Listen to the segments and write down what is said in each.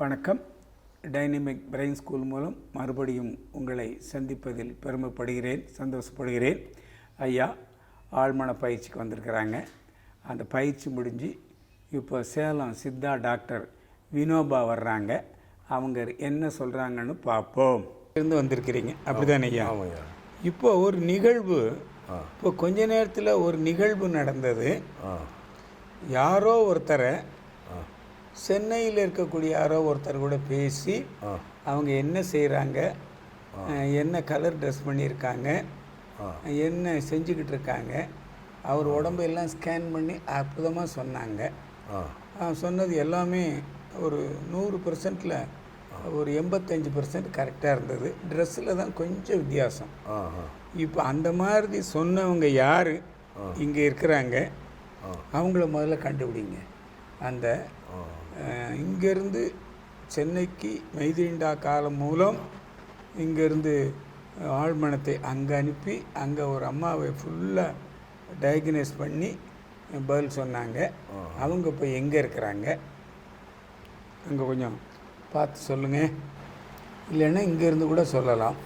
வணக்கம். Dynamic brain school மூலம் மறுபடியும் உங்களை சந்திப்பதில் பெருமைப்படுகிறேன் சந்தோஷப்படுகிறேன். ஐயா ஆழ்மன பயிற்சிக்கு வந்திருக்கிறாங்க. அந்த பயிற்சி முடிஞ்சு இப்போ சேலம் சித்தா டாக்டர் வினோபா வர்றாங்க. அவங்க என்ன சொல்கிறாங்கன்னு பார்ப்போம். இருந்து வந்திருக்கிறீங்க. அப்படிதானே ஐயா? இப்போ ஒரு நிகழ்வு இப்போ கொஞ்ச நேரத்தில் ஒரு நிகழ்வு நடந்தது. யாரோ ஒருத்தரை சென்னையில் இருக்கக்கூடிய யாரோ ஒருத்தர் கூட பேசி அவங்க என்ன செய்கிறாங்க என்ன கலர் ட்ரெஸ் பண்ணியிருக்காங்க. என்ன செஞ்சுக்கிட்டு இருக்காங்க அவர் உடம்பு எல்லாம் ஸ்கேன் பண்ணி அற்புதமாக சொன்னாங்க. சொன்னது எல்லாமே ஒரு நூறு பர்சன்டில் ஒரு எண்பத்தஞ்சு பர்சன்ட் கரெக்டாக இருந்தது. ட்ரெஸ்ஸில் தான் கொஞ்சம் வித்தியாசம். இப்போ அந்த மாதிரி சொன்னவங்க யார் இங்கே இருக்கிறாங்க அவங்கள முதல்ல கண்டுபிடிங்க. அந்த இங்கேருந்து சென்னைக்கு மெய்தீண்டா காலம் மூலம் இங்கேருந்து ஆழ்மனத்தை அங்கே அனுப்பி அங்கே ஒரு அம்மாவை ஃபுல்லாக டயக்னைஸ் பண்ணி பதில் சொன்னாங்க. அவங்க இப்போ எங்கே இருக்கிறாங்க? அங்கே கொஞ்சம் பார்த்து சொல்லுங்கள் இல்லைன்னா இங்கேருந்து கூட சொல்லலாம்.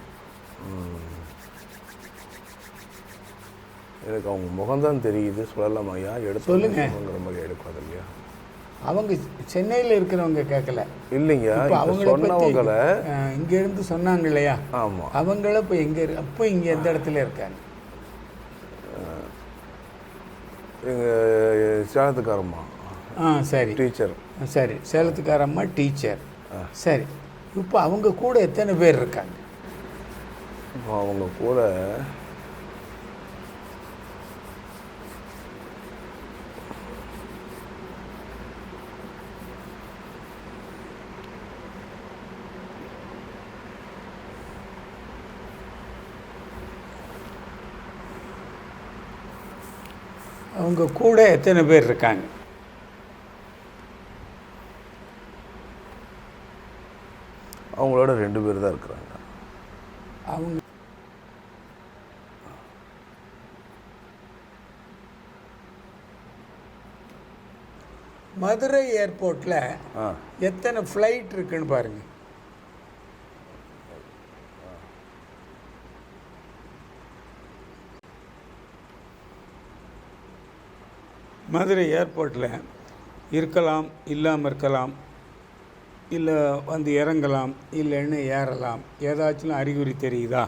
எனக்கு அவங்க முகம்தான் தெரியுது. சொல்லலாமா ஐயா? எடுத்து சொல்லுங்க. முகங்கிற மாதிரி எடுக்காது இல்லையா அவங்க சென்னையில் இருக்கிறவங்க கேட்கல இல்லைங்க சொன்னவங்களை இங்கேருந்து சொன்னாங்க இல்லையா? ஆமாம் அவங்கள இப்போ எங்கே அப்போ இங்கே எந்த இடத்துல இருக்காங்க? எங்கள் சேலத்துக்காரம்மா. ஆ சரி. டீச்சர் சரி. சேலத்துக்கார அம்மா டீச்சர் சரி. இப்போ அவங்க கூட எத்தனை பேர் இருக்காங்க? அவங்க கூட அவங்க கூட எத்தனை பேர் இருக்காங்க? அவங்களோட ரெண்டு பேர் தான் இருக்கிறாங்க. அவங்க மதுரை ஏர்போர்ட்டில் எத்தனை ஃப்ளைட் இருக்குன்னு பாருங்க. மதுரை ஏர்போர்ட்டில் இருக்கலாம் இல்லாமல் இருக்கலாம் இல்லை வந்து இறங்கலாம் இல்லைன்னு ஏறலாம். ஏதாச்சும் அறிகுறி தெரியுதா?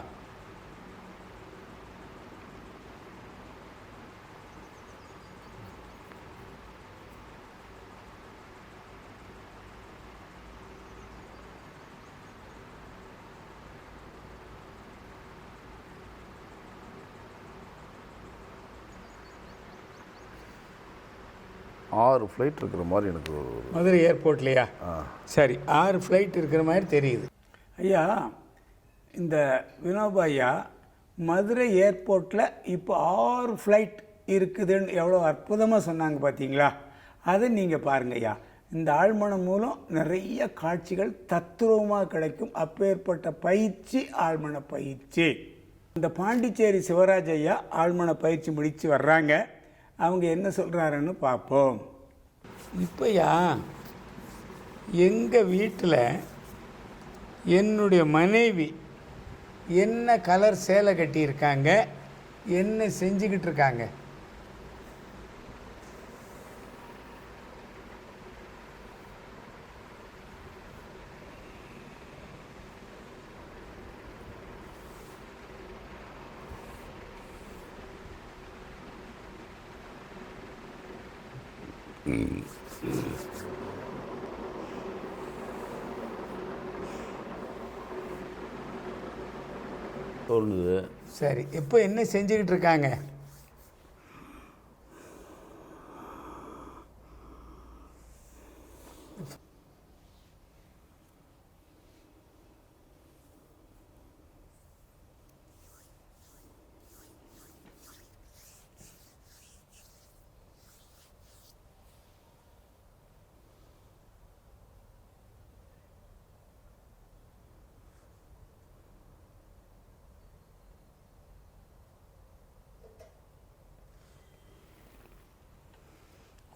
ஆறு ஃப்ளைட் இருக்கிற மாதிரி எனக்கு ஒரு மதுரை ஏர்போர்ட்லையா ஆ சரி ஆறு ஃப்ளைட் இருக்கிற மாதிரி தெரியுது. ஐயா இந்த வினோபா ஐயா மதுரை ஏர்போர்ட்டில் இப்போ ஆறு ஃப்ளைட் இருக்குதுன்னு எவ்வளோ அற்புதமாக சொன்னாங்க பார்த்தீங்களா அதை நீங்கள் பாருங்க ஐயா. இந்த ஆழ்மனம் மூலம் நிறைய காட்சிகள் தத்துரூபமாக கிடைக்கும். அப்பேற்பட்ட பயிற்சி ஆழ்மன பயிற்சி. இந்த பாண்டிச்சேரி சிவராஜ் ஐயா ஆழ்மன பயிற்சி முடித்து வர்றாங்க. அவங்க என்ன சொல்கிறாருன்னு பார்ப்போம். இப்போயா எங்கள் வீட்டில் என்னுடைய மனைவி என்ன கலர் சேலை கட்டியிருக்காங்க என்ன செஞ்சுக்கிட்டு இருக்காங்க? தோணுது. சரி இப்போ என்ன செஞ்சுக்கிட்டு இருக்காங்க?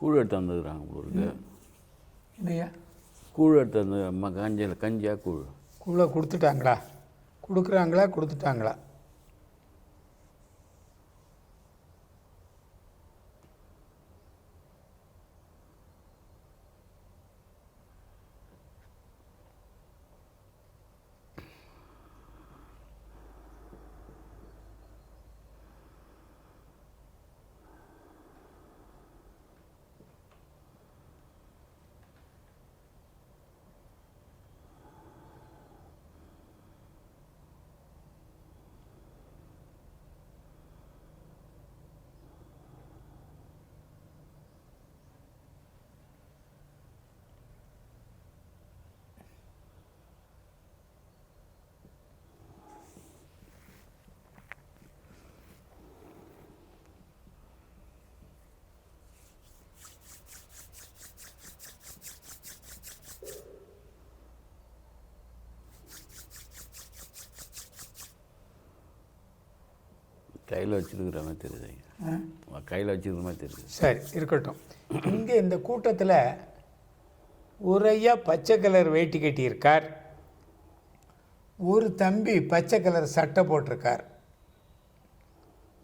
கூழ் எடுத்து வந்துருக்குறாங்க உங்களுக்கு இல்லையா கூழ் எடுத்து அந்த ம கஞ்சியில் கஞ்சியா கூழ். கூழ கொடுத்துட்டாங்களா? கொடுக்குறாங்களா? கொடுத்துட்டாங்களா? கையில் வச்சுருக்கிற மாதிரி தெரியுது ஐயா கையில் வச்சுருக்கிற மாதிரி தெரியுது. சரி இருக்கட்டும். இங்கே இந்த கூட்டத்தில் ஒரு ஐயா பச்சை கலர் வேட்டி கட்டியிருக்கார். ஒரு தம்பி பச்சை கலர் சட்டை போட்டிருக்கார்.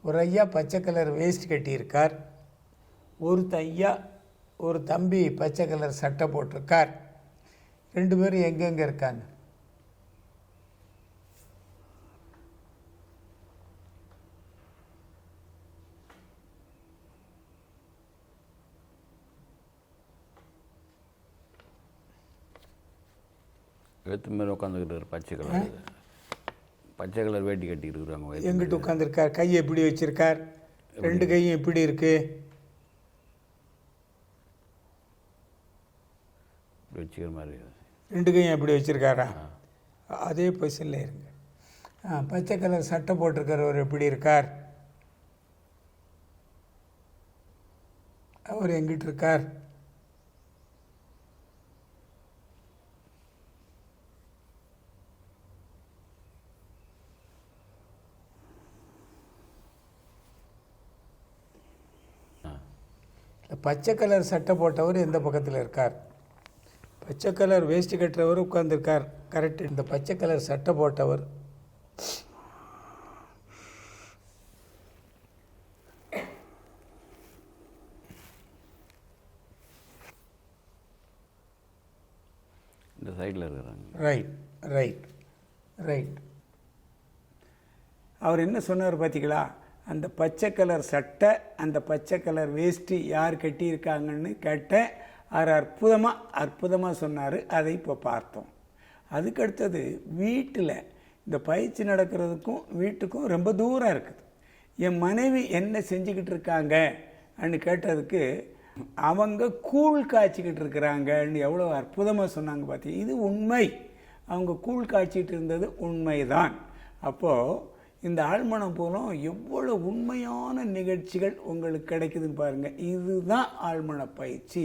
ஒரு ஐயா பச்சை கலர் வேஸ்ட் கட்டியிருக்கார். ஒரு ஐயா ஒரு தம்பி பச்சை கலர் சட்டை போட்டிருக்கார். ரெண்டு பேரும் எங்கெங்கே இருக்காங்க? எழுத்து மேலே உட்காந்துக்கிட்டு பச்சை கலர். பச்சை கலர் வேட்டி கட்டிட்டு இருக்கிறாங்க எங்கிட்டு உட்காந்துருக்கார் கையை எப்படி வச்சிருக்கார்? ரெண்டு கையும் எப்படி இருக்கு? இப்படி வச்சுக்கிற மாதிரி ரெண்டு கையும் எப்படி வச்சிருக்காரா? அதே பொசிஷனில் இருங்க. ஆ பச்சை கலர் சட்டை போட்டிருக்கிறவர் எப்படி இருக்கார்? அவர் எங்கிட்டு இருக்கார்? பச்சை கலர் சட்டை போட்டவர் எந்த பக்கத்தில் இருக்கார். பச்சை கலர் வேஷ்டி கட்டுறவர் உட்கார்ந்திருக்கார். கரெக்ட் இந்த பச்சை கலர் சட்டை போட்டவர். இந்த சைடில் இருக்கிறாங்க. ரைட் ரைட் ரைட் அவர் என்ன சொன்னார் பார்த்தீங்களா அந்த பச்சை கலர் சட்டை அந்த பச்சை கலர் வேஷ்டி யார் கட்டியிருக்காங்கன்னு கேட்டேன் அவர் அற்புதமாக அற்புதமாக சொன்னார். அதை இப்போ பார்த்தோம். அதுக்கடுத்தது வீட்டில் இந்த பயிற்சி நடக்கிறதுக்கும் வீட்டுக்கும் ரொம்ப தூரம் இருக்குது. என் மனைவி என்ன செஞ்சுக்கிட்டு இருக்காங்க அன்னு கேட்டதுக்கு அவங்க கூழ் காய்ச்சிக்கிட்டு இருக்கிறாங்கன்னு எவ்வளோ அற்புதமாக சொன்னாங்க பார்த்தீங்க இது உண்மை. அவங்க கூழ் காய்ச்சிட்டு இருந்தது உண்மைதான். அப்போது இந்த ஆழ்மனம் போலும் எவ்வளோ உண்மையான நிகழ்ச்சிகள் உங்களுக்கு கிடைக்குதுன்னு பாருங்கள் இதுதான் ஆழ்மன பயிற்சி.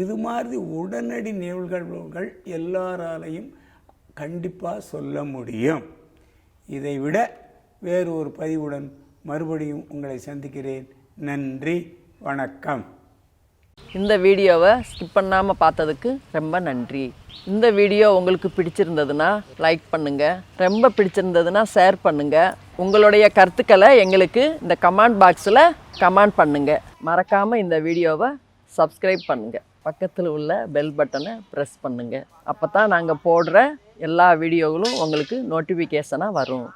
இது மாதிரி உடனடி நிகழ்வுகள் எல்லாராலையும் கண்டிப்பாக சொல்ல முடியும். இதை விட வேறு ஒரு பதிவுடன் மறுபடியும் உங்களை சந்திக்கிறேன். நன்றி வணக்கம். இந்த வீடியோவை ஸ்கிப் பண்ணாமல் பார்த்ததுக்கு ரொம்ப நன்றி. இந்த வீடியோ உங்களுக்கு பிடிச்சிருந்ததுன்னா லைக் பண்ணுங்கள் ரொம்ப பிடிச்சிருந்ததுன்னா ஷேர் பண்ணுங்கள் உங்களுடைய கருத்துக்களை எங்களுக்கு இந்த கமெண்ட் பாக்ஸில் கமெண்ட் பண்ணுங்கள் மறக்காமல் இந்த வீடியோவை சப்ஸ்கிரைப் பண்ணுங்கள் பக்கத்தில் உள்ள பெல் பட்டனை ப்ரெஸ் பண்ணுங்கள் அப்போ தான் நாங்கள் போடுற எல்லா வீடியோகளும் உங்களுக்கு நோட்டிஃபிகேஷனாக வரும்.